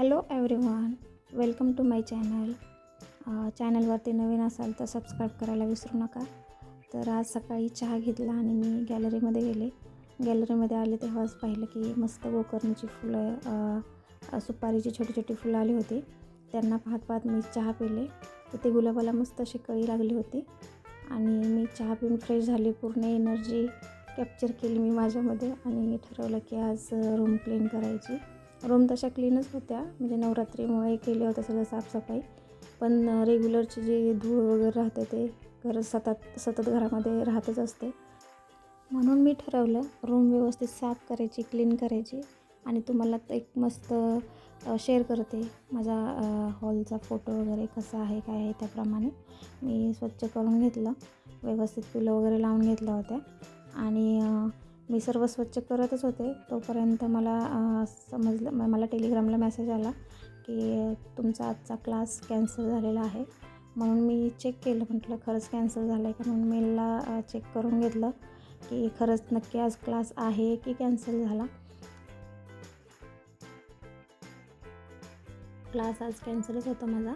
Hello everyone welcome to my channel. चॅनलवरती नवीन असाल तर सबस्क्राईब करायला विसरू नका. तर आज सकाळी चहा घेतला आणि मी गॅलरीमध्ये गेले. गॅलरीमध्ये आले तेव्हाच पाहिलं की मस्त गोकर्णीची फुलं सुपारीची छोटी छोटी फुलं आली होती. त्यांना पाहत पाहत मी चहा पिले. तर ते गुलाबाला मस्त अशी कळी लागली होती. आणि मी चहा पिऊन फ्रेश झाले पूर्ण एनर्जी कॅप्चर केली मी माझ्यामध्ये. आणि ठरवलं की आज रूम क्लीन करायची. रूम तशा क्लीनच होत्या. म्हणजे नवरात्रीमुळे केले होते सगळं साफसफाई. पण रेग्युलरची जी धूळ वगैरे राहते ते घर सतत सतत घरामध्ये राहतच असते. म्हणून मी ठरवलं रूम व्यवस्थित साफ करायची क्लीन करायची आणि तुम्हाला एक मस्त शेअर करते माझा हॉलचा फोटो वगैरे कसा आहे काय आहे त्याप्रमाणे. मी स्वच्छ करून घेतलं. व्यवस्थित फुलं वगैरे लावून घेतल्या होत्या. आणि मी सर्व स्वच्छ करतच होते. तोपर्यंत मला समजलं मला टेलिग्रामला मेसेज आला की तुमचा आजचा क्लास कॅन्सल झालेला आहे. म्हणून मी चेक केलं म्हटलं खरंच कॅन्सल झालं आहे का? म्हणून मेलला चेक करून घेतलं की खरंच नक्की आज क्लास आहे की कॅन्सल झाला. क्लास आज कॅन्सलच होता माझा.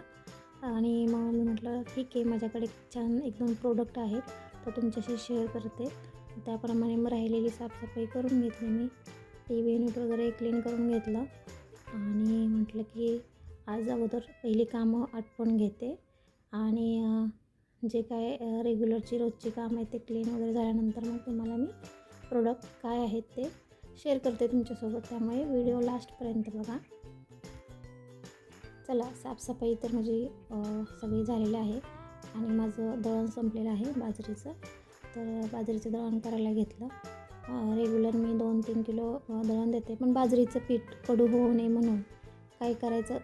आणि मग मी म्हटलं ठीक आहे माझ्याकडे छान एक दोन प्रोडक्ट आहेत. तर तुमच्याशी शेअर करते. त्याप्रमाणे मग राहिलेली साफसफाई करून घेतली मी. टी व्ही युनिट वगैरे क्लीन करून घेतलं. आणि म्हटलं की आज अगोदर पहिली कामं आटपून घेते. आणि जे काय रेग्युलरची रोजची कामं आहेत ते क्लीन वगैरे झाल्यानंतर मग तुम्हाला मी प्रोडक्ट काय आहेत ते शेअर करते तुमच्यासोबत. त्यामुळे व्हिडिओ लास्टपर्यंत बघा. चला साफसफाई तर माझी सगळी झालेली आहे. आणि माझं दळण संपलेलं आहे बाजरीचं. तर बाजरीचं दळण करायला घेतलं. रेग्युलर मी दोन तीन किलो दळण देते. पण बाजरीचं पीठ कडू होऊ नये म्हणून काय करायचं?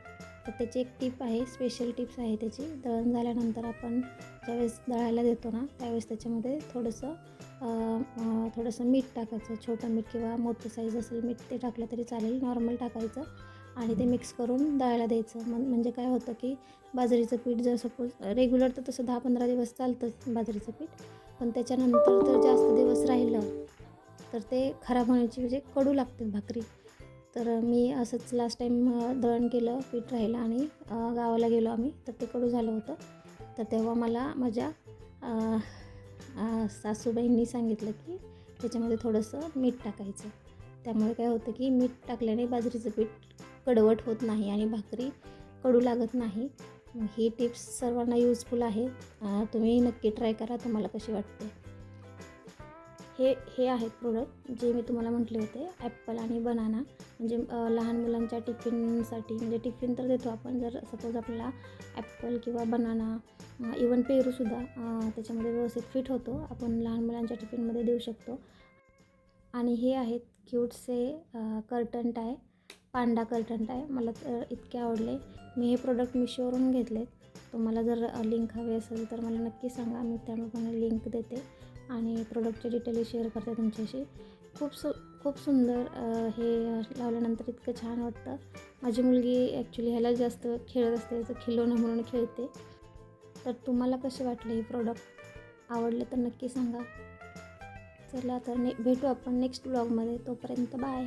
तर त्याची एक टीप आहे स्पेशल टिप्स आहे त्याची. दळण झाल्यानंतर आपण ज्यावेळेस दळायला देतो ना त्यावेळेस त्याच्यामध्ये थोडंसं थोडंसं मीठ टाकायचं. छोटं मीठ किंवा मोठं साईज असेल मीठ ते टाकलं तरी चालेल. नॉर्मल टाकायचं आणि ते मिक्स करून दळायला द्यायचं. मग म्हणजे काय होतं की बाजरीचं पीठ जर सपोज रेग्युलर तर तसं दहा पंधरा दिवस चालतं बाजरीचं पीठ. पण त्याच्यानंतर जर जास्त दिवस राहिलं तर ते खराब होण्याची म्हणजे कडू लागते भाकरी. तर मी असंच लास्ट टाईम दळण केलं पीठ राहिलं आणि गावाला गेलो आम्ही. तर ते कडू झालं होतं. तर तेव्हा मला माझ्या सासूबाईंनी सांगितलं की त्याच्यामध्ये थोडंसं मीठ टाकायचं. त्यामुळे काय होतं की मीठ टाकल्याने बाजरीचं पीठ कडवट होत नाही आणि भाकरी कडू लागत नाही. ही टिप्स सर्वांना यूजफुल आहे. तुम्ही नक्की ट्राय करा तुम्हाला कशी वाटते. हे हे आहेत प्रोडक्ट जे मी तुम्हाला म्हटले होते ॲप्पल आणि बनाना म्हणजे लहान मुलांच्या टिफिनसाठी म्हणजे टिफिन तर देतो आपण जर सपोज आपल्याला ॲप्पल किंवा बनाना इवन पेरूसुद्धा त्याच्यामध्ये व्यवस्थित फिट होतो आपण लहान मुलांच्या टिफिनमध्ये देऊ शकतो. आणि हे आहेत क्यूटसे कर्टन टाय पांडा कर्टन आहे मला तर इतके आवडले. मी हे प्रोडक्ट मिशोवरून घेतले तुम्हाला जर लिंक हवी असेल तर मला नक्की सांगा. मी त्याप्रमाणे लिंक देते आणि प्रोडक्टचे डिटेल शेअर करते तुमच्याशी. खूप सु खूप सुंदर हे लावल्यानंतर इतकं छान वाटतं. माझी मुलगी ॲक्च्युली ह्याला जास्त खेळत असते. याचं खिलोणं म्हणून खेळते. तर तुम्हाला कसे वाटले हे प्रोडक्ट आवडले तर नक्की सांगा. चला तर ने भेटू आपण नेक्स्ट ब्लॉगमध्ये तोपर्यंत बाय